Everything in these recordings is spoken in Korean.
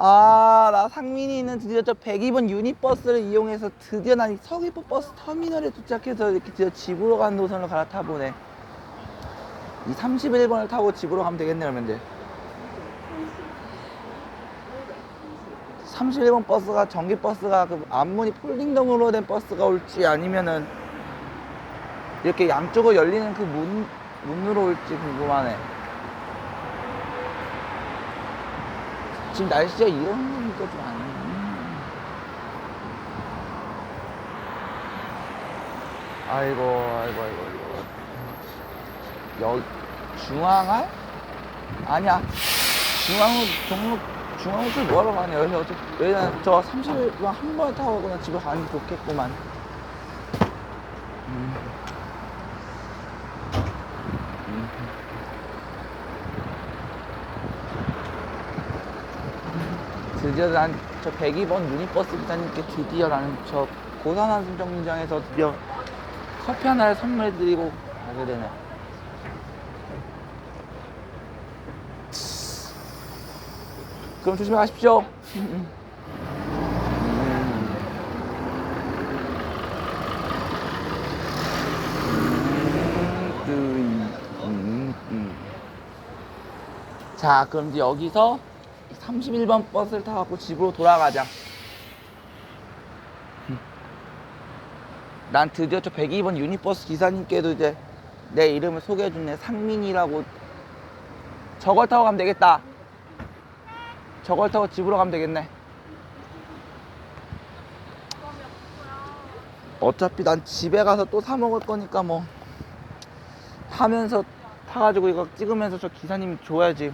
아, 나 상민이는 드디어 저 102번 유니버스를 이용해서 드디어 난이 서귀포 버스 터미널에 도착해서 이렇게 드디어 집으로 가는 노선을 갈아타보네. 이 31번을 타고 집으로 가면 되겠네, 그러면 돼. 31번 버스가 전기 버스가 그 앞문이 폴딩덤으로 된 버스가 올지 아니면은 이렇게 양쪽으로 열리는 그 문, 문으로 올지 궁금하네. 지금 날씨가 이런 거니까 좀 안. 아이고, 아이고, 아이고, 아이고. 여기, 중앙할? 아니야. 중앙호, 종로, 중앙호를 뭐하러 가냐. 왜냐면 저 30번 한 번에 타고 그냥 집에 가는 게 좋겠구만. 드디어 난저 102번 유니버스 기사님께 드디어 나는 저 고산한 순정장에서 드디어 커피 하나를 선물해 드리고 가게 되네. 그럼 조심히 가십시오. 음, 음. 자, 그럼 이제 여기서 31번 버스를 타고 집으로 돌아가자. 난 드디어 저 102번 유니버스 기사님께도 이제 내 이름을 소개해준 애 상민이라고 저걸 타고 가면 되겠다. 저걸 타고 집으로 가면 되겠네. 어차피 난 집에 가서 또 사 먹을 거니까 뭐 하면서 타가지고 이거 찍으면서 저 기사님 줘야지.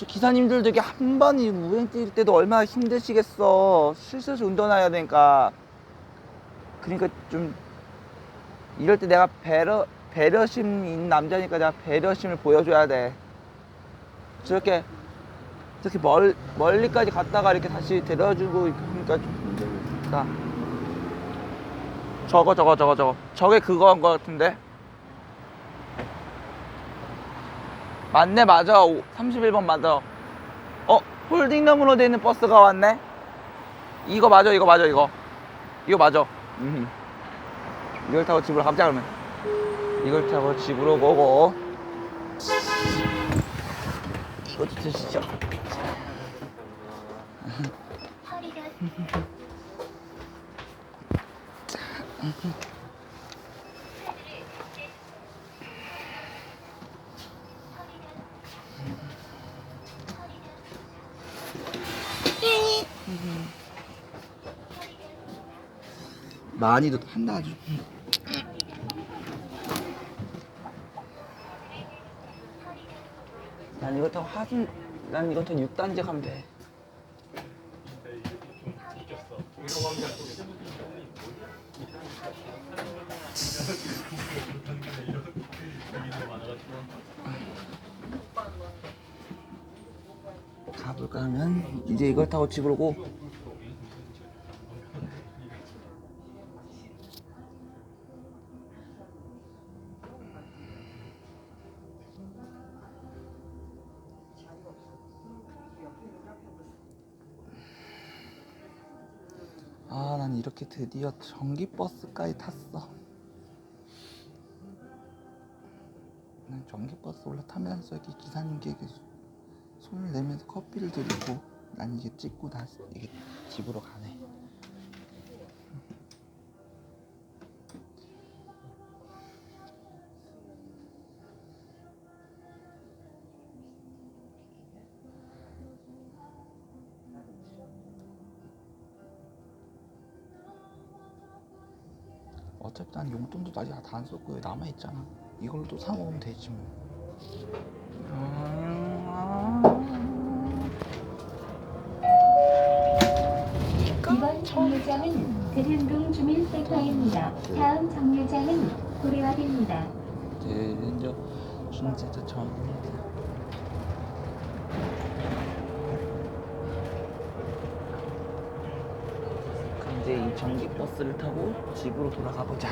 저 기사님들도 이게 한 번이 우행 뛸 때도 얼마나 힘드시겠어. 실수해서 운전해야 되니까. 그러니까 좀 이럴 때 내가 배려 배려심 있는 남자니까 내가 배려심을 보여줘야 돼. 저렇게 저렇게 멀 멀리까지 갔다가 이렇게 다시 데려주고 그러니까 좀 힘들다. 저거 저거 저거 저거 저게 그거인 것 같은데. 맞네 맞아. 31번 맞아. 어 홀딩넘으로 돼 있는 버스가 왔네? 이거 맞아 이거 맞아 이거. 이거 맞아. 음. 이걸 타고 집으로 가자 그러면. 이걸 타고 집으로 오고. 이것도 드시죠 많이도 탄다 아주. 난 타고 하순 난 타고 6단지 가면 돼. 가볼까 하면 이제 이걸 타고 집으로 오고 이렇게 드디어 전기버스까지 탔어. 난 전기버스 올라타면서 이렇게 기사님께 손을 내면서 커피를 드리고 난 이게 찍고 다시 이게 집으로 가네. 다 안 썼고 여기 남아 있잖아. 이걸로 또 사 먹으면 되지 뭐. 이번 정류장은 대륜동 주민센터입니다. 다음 정류장은 고래와입니다. 대저 중세자 처음 그럼 이제 이 전기 버스를 타고 집으로 돌아가 보자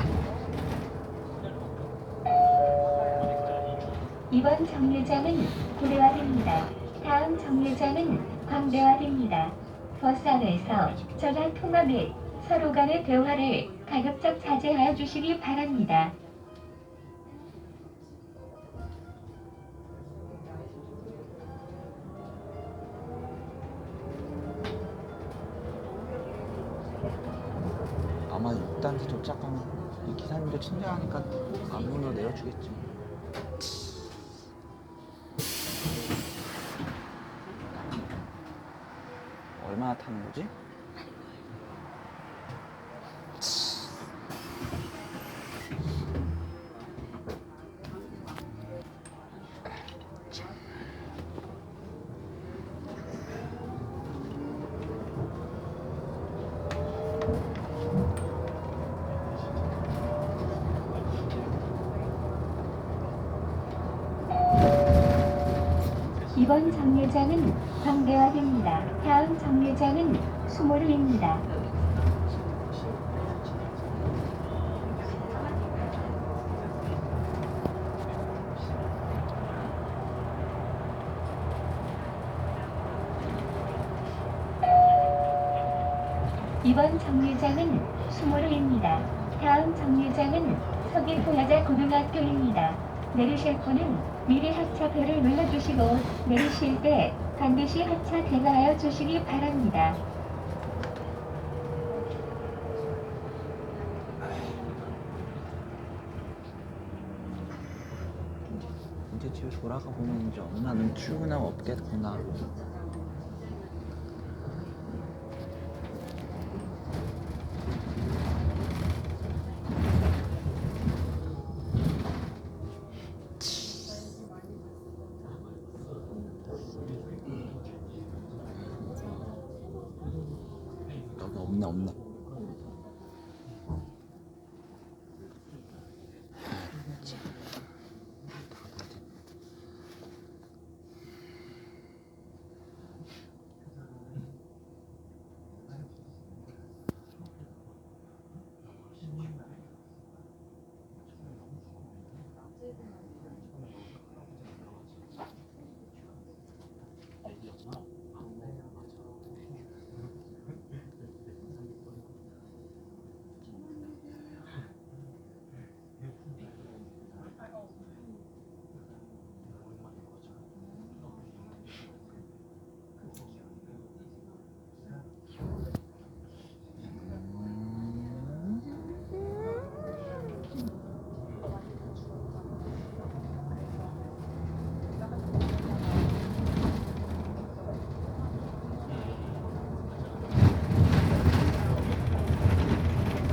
이번 정류장은 고래와입니다. 다음 정류장은 광대화됩니다. 버스 안에서 전화 통화 및 서로 간의 대화를 가급적 자제하여 주시기 바랍니다. 얼마나 타는 거지? 이번 정류장은 광대화됩니다. 다음 정류 장은 수모르입니다. 이번 정류장은 수모르입니다. 다음 정류장은 서귀포여자 고등학교입니다. 내리실 분은 미리 하차표를 눌러주시고 내리실 때 반드시 하차 대가하여 주시기 바랍니다. 이제 집에 돌아가 보면 이제 엄마는 출근하고 없겠구나. 여기 없네 없네.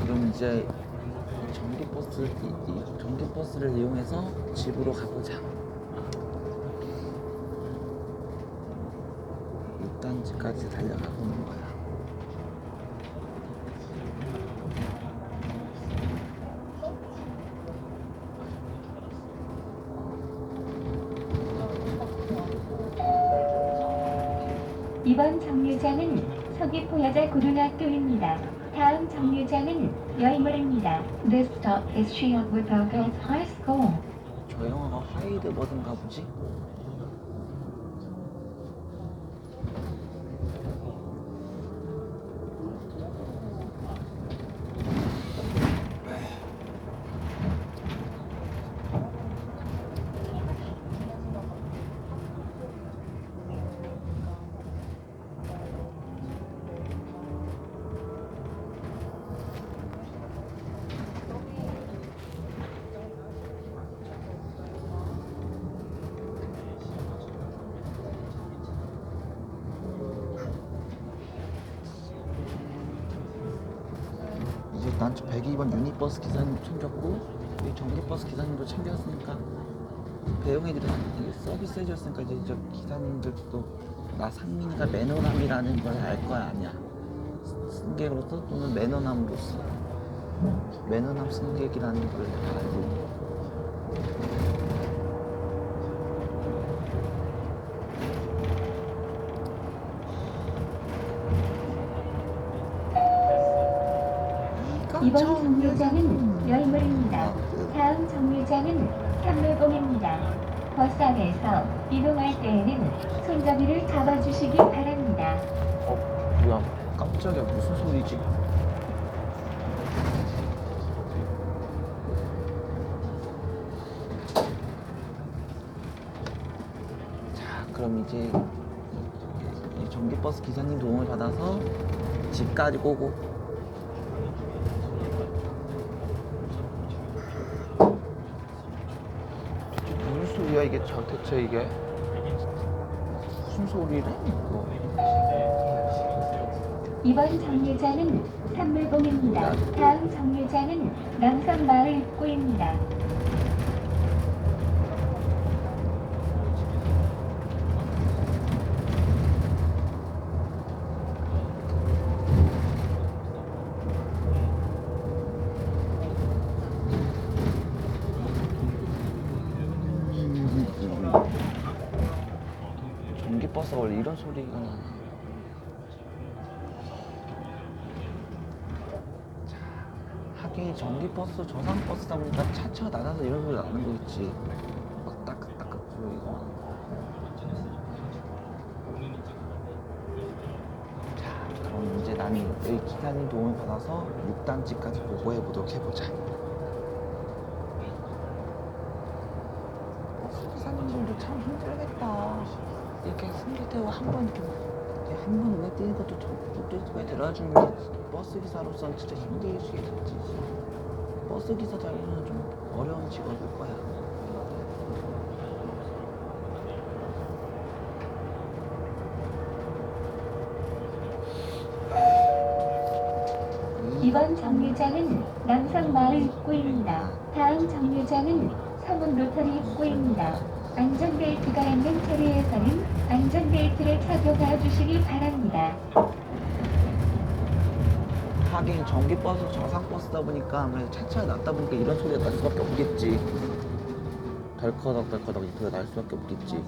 그럼 이제 이 전기 버스 이, 이 전기 버스를 이용해서 집으로 가보자. 6단지까지 달려가 보는 거야. 이번 정류장은 서귀포여자 고등학교입니다. 다음 정류장은 여의물입니다. This stop is Shiogwu Girls High School. 저 영화가 하이드 버든가 보지? 이제 난 102번 유니버스 기사님 챙겼고 이 전기버스 기사님도 챙겼으니까 배웅이들이 서비스 해줬으니까 이제 저 기사님들도 나 상민이가 매너남이라는 걸 알 거야 아니야. 승객으로서 또는 매너남으로서. 매너남 승객이라는 걸 알고 있는 이번 정류장은 여의물입니다. 다음 정류장은 삼물봉입니다. 버스 안에서 이동할 때에는 손잡이를 잡아주시기 바랍니다. 깜짝이야 무슨 소리지? 자 그럼 이제 이 전기버스 기사님 도움을 받아서 집까지 오고 무슨 소리야 이게 저 대체 이게 무슨 소리래 이거 이번 정류장은 산물봉입니다. 다음 정류장은 남산마을 입구입니다. 전기버스가 원래 이런 소리가 나나 자, 하긴 전기 버스 저상 버스다 보니까 차차가 낮아서 이런 소리 나는 거겠지 막 따깍따깍 소리가 자 그럼 이제 나는 여기 기사님 도움을 받아서 6단지까지 보고해 보도록 해보자. 버스 기사님들도 참 힘들겠다. 이렇게 승객대고 한번 이렇게 한번 눈에 띄는 것도 저쪽에 들어주는 게 버스 기사로서는 진짜 힘들시겠지. 버스 기사 자리는 좀 어려운 직업일 거야. 이번 정류장은 남산마을 입구입니다. 다음 정류장은 서문 로터리 입구입니다. 안전벨트가 있는 차례에서는 안전벨트를 착용해 주시기 바랍니다. 하긴 전기버스 저상버스다 보니까 아무래도 차차가 낮다 보니까 이런 소리가 날 수밖에 없겠지. 덜커덕 덜커덕 이 소리가 날 수밖에 없겠지.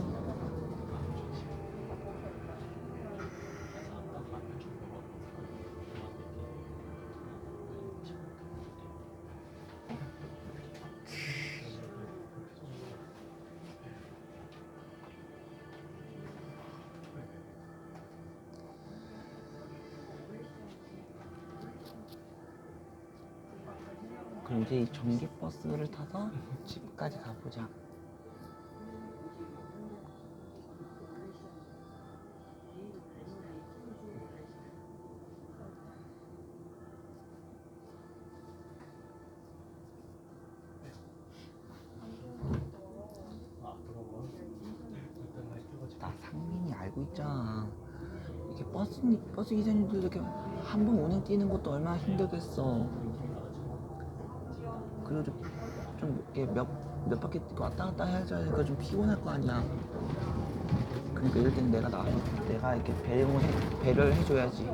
그럼 이제 이 전기 버스를 타서 집까지 가보자. 나 상민이 알고 있잖아. 이게 버스 버스 기사님들 이렇게 한 번 운행 뛰는 것도 얼마나 힘들겠어. 그리고 좀, 좀 이렇게 몇, 몇 바퀴 왔다 갔다 해야지 하니까 좀 피곤할 거 아니야. 그러니까 이럴 땐 내가 나와서 내가 이렇게 배웅을 해, 배려를 해줘야지.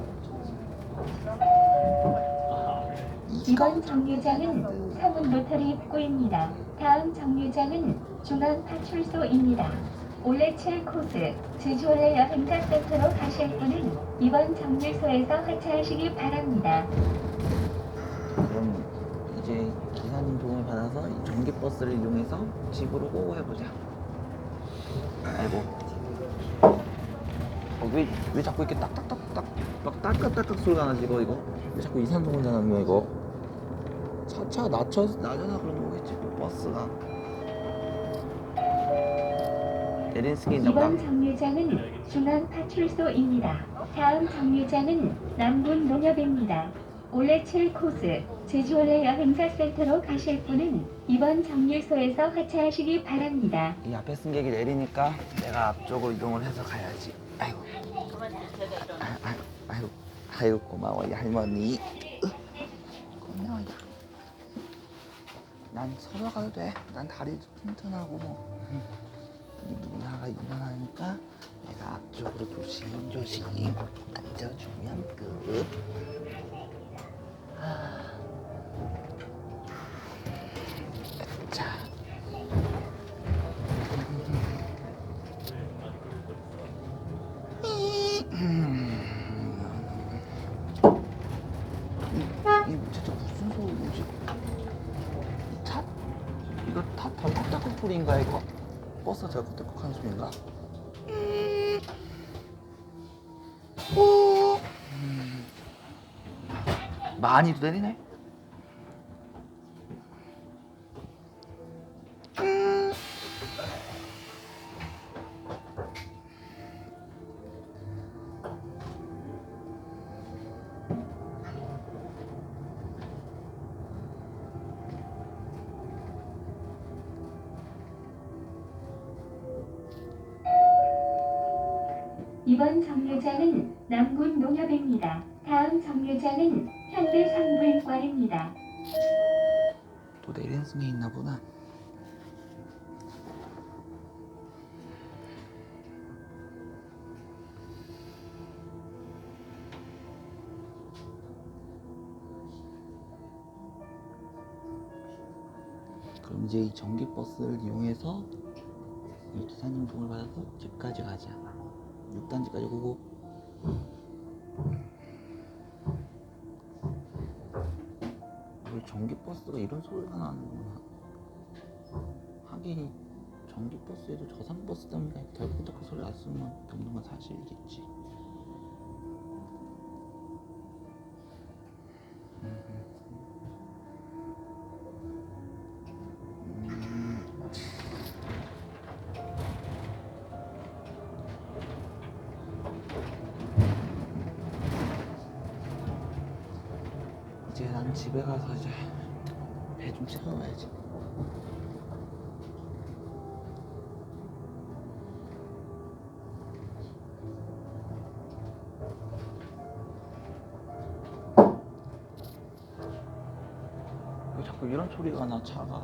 이번 정류장은 서문 로터리 입구입니다. 다음 정류장은 중앙 파출소입니다. 올레 7코스 제주올레 여행자 센터로 가실 분은 이번 정류소에서 하차하시기 바랍니다. 그럼 이제 기사님 도움을 받아서 이 전기버스를 이용해서 집으로 오고 해보자. 아이고. 어, 왜, 왜 자꾸 이렇게 딱딱딱딱 막 딱딱딱딱 소리가 나지 이거 이거? 왜 자꾸 이상한 소리 나는 거야 이거? 차차 낮춰 낮아서 그런 거겠지 또 버스가. 에린스키 이번 잠깐. 정류장은 중앙 파출소입니다. 다음 정류장은 남군 농협입니다. 올레 7코스 제주올레 여행사 센터로 가실 분은 이번 정류소에서 하차하시기 바랍니다. 이 앞에 승객이 내리니까 내가 앞쪽으로 이동을 해서 가야지. 아이고. 아, 아, 아이고, 아이고 고마워 이 할머니. 으, 고마워요. 난 서서 가도 돼. 난 다리도 튼튼하고 뭐. 누나가 유명하니까 내가 앞쪽으로 조심조심 앉아주면 끝. 소리인가 이거? 버스 제가 그때 콕한 소리인가? 음. 음. 많이도 내리네. 이번 정류장은 남군 농협입니다. 다음 정류장은 현대산부인과입니다. 또 내리는 승에 있나 보나. 그럼 이제 이 전기 버스를 이용해서 이 기사님 동을 받아서 집까지 가자. 6단지까지 오고 왜 전기 버스가 이런 소리가 나는구나. 하긴 전기 버스에도 저상 버스 때문에 덜컥덜컥 소리 났으면 건 사실이겠지. 이제 난 집에 가서 이제 배 좀 채워야지. 왜 자꾸 이런 소리가 나 차가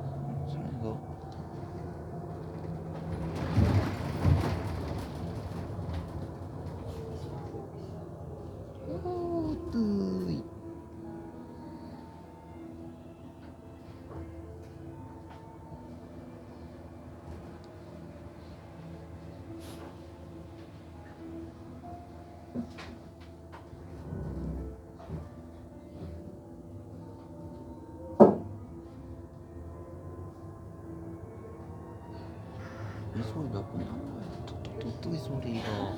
소리 몇 번이나 한 거야? 뚝뚝뚝뚝 이 소리 이거